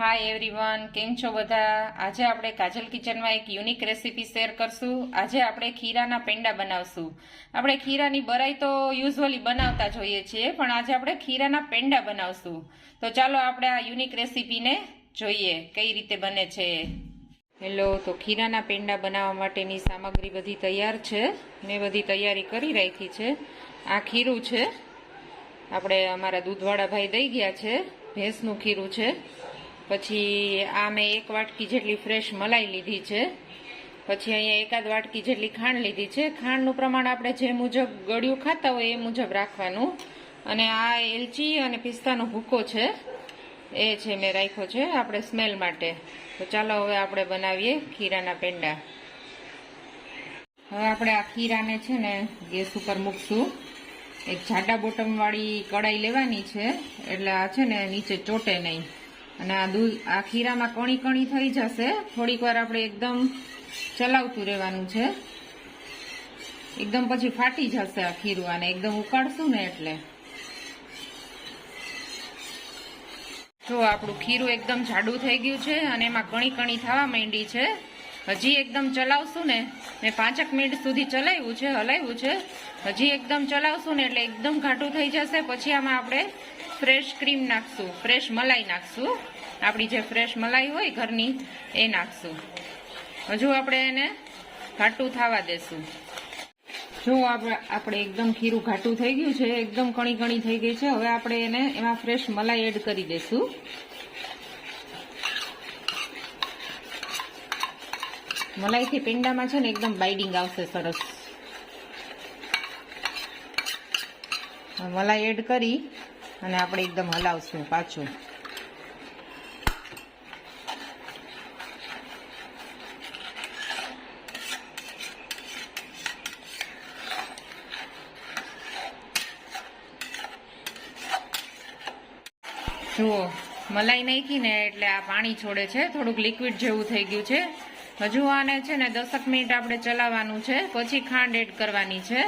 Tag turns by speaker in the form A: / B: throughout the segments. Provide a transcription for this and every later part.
A: Hi everyone કેમ છો બધા? આજે આપણે કાજલ કિચનમાં એક યુનિક રેસીપી શેર કરશું. આજે આપણે ખીરાના પેંડા બનાવશું. આપણે ખીરાની બરાઈ તો યુઝ્યુઅલી બનાવતા જોઈએ છીએ, પણ આજે આપણે ખીરાના પેંડા બનાવશું. તો ચાલો આપણે આ યુનિક રેસીપીને જોઈએ, કઈ રીતે બને છે. હેલો, તો ખીરાના પેંડા બનાવવા માટેની સામગ્રી બધી તૈયાર છે. મેં બધી તૈયારી કરી રાખી છે. આ ખીરું છે. આપણે અમારા દૂધવાળા ભાઈ દઈ ગયા છે. ભેંસનું ખીરું છે. પછી આ મેં એક વાટકી જેટલી ફ્રેશ મલાઈ લીધી છે. પછી અહીંયા એકાદ વાટકી જેટલી ખાંડ લીધી છે. ખાંડનું પ્રમાણ આપણે જે મુજબ ગળ્યું ખાતા હોય એ મુજબ રાખવાનું. અને આ એલચી અને પિસ્તાનો ભૂકો છે, એ છે મેં રાખ્યો છે આપણે સ્મેલ માટે. તો ચાલો હવે આપણે બનાવીએ ખીરાના પેંડા. હવે આપણે આ ખીરાને છે ને ગેસ ઉપર મૂકશું. એક જાડા બોટમવાળી કડાઈ લેવાની છે. એટલે આ છે ને નીચે ચોટે નહીં. અને આ દૂધ, આ ખીરામાં કણી કણી થઈ જશે. થોડીક વાર આપણે એકદમ ચલાવતું રહેવાનું છે. એકદમ પછી ફાટી જશે આ ખીરું આને એકદમ ઉકાળશું ને એટલે. જો આપણું ખીરું એકદમ જાડું થઈ ગયું છે અને એમાં કણી કણી થવા માંડી છે. હજી એકદમ ચલાવશું ને, મેં પાંચક મિનિટ સુધી ચલાવ્યું છે, હલાવ્યું છે. હજી એકદમ ચલાવશું ને એટલે એકદમ ઘાટું થઈ જશે. પછી આમાં આપણે ફ્રેશ ક્રીમ નાખશું ફ્રેશ મલાઈ નાખશું. આપણી જે ફ્રેશ મલાઈ હોય ઘરની, એ નાખશું. હજુ આપણે એને ઘાટું થવા દેશું. જો આપણે એકદમ ખીરું ઘાટું થઈ ગયું છે, એકદમ કણી કણી થઈ ગઈ છે, હવે આપણે એને એમાં ફ્રેશ મલાઈ એડ કરી દઈશું મલાઈથી પેંડામાં છે ને એકદમ બાઇડિંગ આવશે સરસ. મલાઈ એડ કરી અને આપણે એકદમ હલાવશું પાછું. જુઓ, મલાઈ નાખી ને એટલે આ પાણી છોડે છે. થોડુંક લિક્વિડ જેવું થઈ ગયું છે. હજુ આને છે ને દસક મિનિટ આપણે ચલાવવાનું છે. પછી ખાંડ એડ કરવાની છે.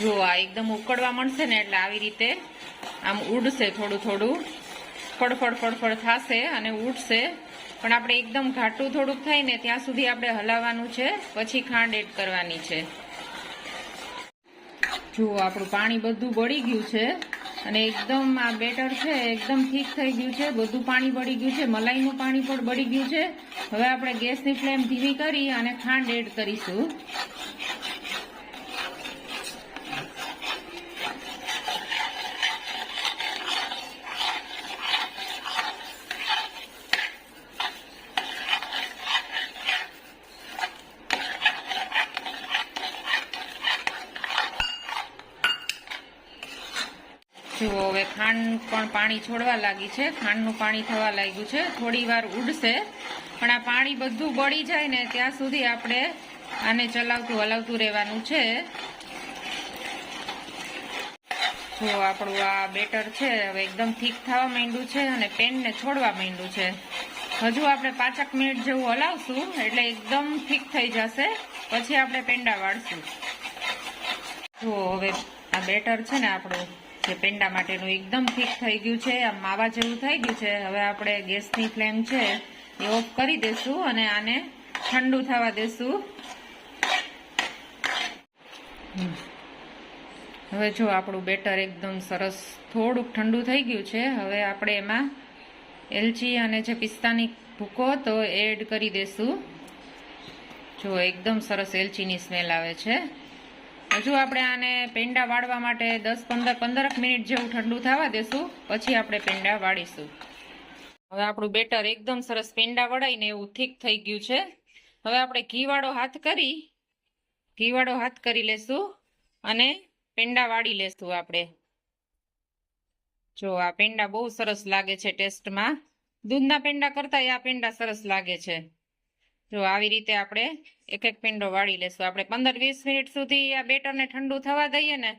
A: જો આ એકદમ ઉકળવા મળશે ને એટલે આવી રીતે આમ ઉડશે થોડું થોડું. ફડફડ ફળફળ થશે અને ઉડશે. પણ આપણે એકદમ ઘાટું થોડુંક થાય ને ત્યાં સુધી આપણે હલાવવાનું છે, પછી ખાંડ એડ કરવાની છે. જુઓ આપણું પાણી બધું બળી ગયું છે અને એકદમ આ બેટર છે, એકદમ ઠીક થઈ ગયું છે, બધું પાણી બળી ગયું છે, મલાઈનું પાણી પણ બળી ગયું છે. હવે આપણે ગેસની ફ્લેમ ધીમી કરી અને ખાંડ એડ કરીશું. જુઓ, હવે ખાંડ પણ પાણી છોડવા લાગી છે. ખાંડનું પાણી થવા લાગ્યું છે. થોડી વાર ઉડશે, પણ આ પાણી બધું બળી જાય ને ત્યાં સુધી આપણે આને ચલાવતું હલાવતું રહેવાનું છે. જો આપણું આ બેટર છે. હવે એકદમ ઠીક થવા માંડ્યું છે અને પેનને છોડવા માંડ્યું છે. હજુ આપણે પાંચક મિનિટ જેવું હલાવશું, એટલે એકદમ ઠીક થઈ જશે. પછી આપણે પેંડા વાળશું. જુઓ, હવે આ બેટર છે ને આપણું. જે પેંડા માટેનું એકદમ ઠીક થઈ ગયું છે, આમ માવા જેવું થઈ ગયું છે. હવે આપણે ગેસની ફ્લેમ છે એ ઓફ કરી દેશું અને આને ઠંડુ થવા દેશું. હવે જો આપણું બેટર એકદમ સરસ થોડુંક ઠંડુ થઈ ગયું છે, હવે આપણે એમાં એલચી અને જે પિસ્તાની ભૂકો હતો એડ કરી દેશું. જો એકદમ સરસ એલચીની સ્મેલ આવે છે. હજુ આપણે આને પેંડા વાળવા માટે દસ, પંદર, પંદરક મિનિટ જેવું ઠંડુ થવા દેશું, પછી આપણે પેંડા વાળીશું. હવે આપણું બેટર એકદમ સરસ પેંડા વળાઈને એવું ઠીક થઈ ગયું છે. હવે આપણે ઘીવાળો હાથ કરી, ઘીવાળો હાથ કરી લેશું અને પેંડા વાળી લેશું આપણે. જો આ પેંડા બહુ સરસ લાગે છે ટેસ્ટમાં. દૂધના પેંડા કરતા આ પેંડા સરસ લાગે છે. જો આવી રીતે આપણે એક એક પેંડો વાળી લેશું. આપણે પંદર વીસ મિનિટ સુધી આ બેટરને ઠંડુ થવા દઈએ ને,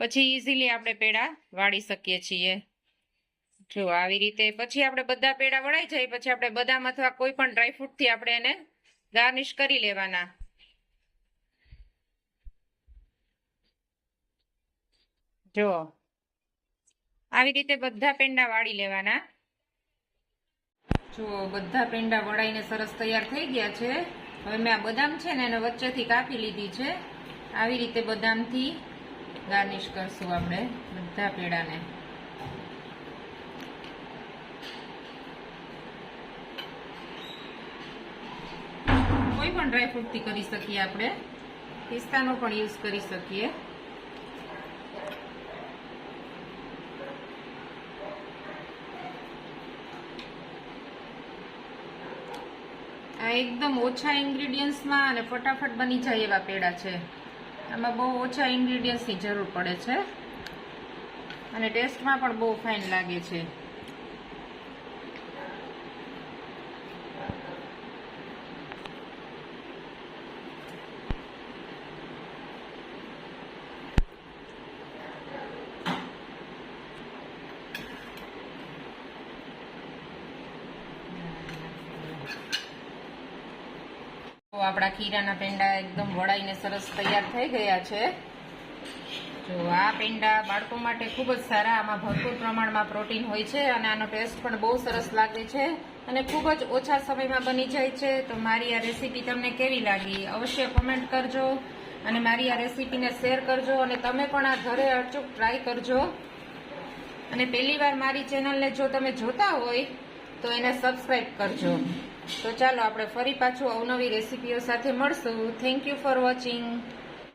A: પછી ઇઝીલી આપણે પેડા વાળી શકીએ છીએ. જો આવી રીતે પછી આપણે બધા પેડા વળાઈ જાય, પછી આપણે બદામ અથવા કોઈ પણ ડ્રાયફ્રૂટથી આપણે એને ગાર્નિશ કરી લેવાના. જો, આવી રીતે બધા પેંડા વાળી લેવાના. જો બધા પેંડા વળાઈને સરસ તૈયાર થઈ ગયા છે, હવે મેં આ બદામ છે ને એને વચ્ચેથી કાપી લીધી છે. આવી રીતે બદામથી ગાર્નિશ કરશું આપણે બધા પેડાને. કોઈ પણ ડ્રાયફ્રૂટથી કરી શકીએ આપણે. પિસ્તાનો પણ યુઝ કરી શકીએ. આ એકદમ ઓછા ઇન્ગ્રીડિયન્ટ્સમાં અને ફટાફટ બની જાય એવા પેડા છે. આમાં બહુ ઓછા ઇન્ગ્રીડિયન્ટ્સની જરૂર પડે છે. અને ટેસ્ટમાં પણ બહુ ફાઇન લાગે છે. આપણા ખીરાના પેંડા એકદમ વળાઈને સરસ તૈયાર થઈ ગયા છે. જો આ પેંડા બાળકો માટે ખૂબ જ સારા, આમાં ભરપૂર પ્રમાણમાં પ્રોટીન હોય છે અને આનો ટેસ્ટ પણ બહુ સરસ લાગે છે અને ખૂબ જ ઓછા સમયમાં બની જાય છે. તો મારી આ રેસીપી તમને કેવી લાગી અવશ્ય કમેન્ટ કરજો અને મારી આ રેસીપીને શેર કરજો અને તમે પણ આ ઘરે અચૂક ટ્રાય કરજો. અને પહેલી વાર મારી ચેનલને જો તમે જોતા હોય તો એને સબસ્ક્રાઈબ કરજો. તો ચાલો આપણે ફરી પાછું અવનવી રેસીપીઓ સાથે મળશું. Thank you for watching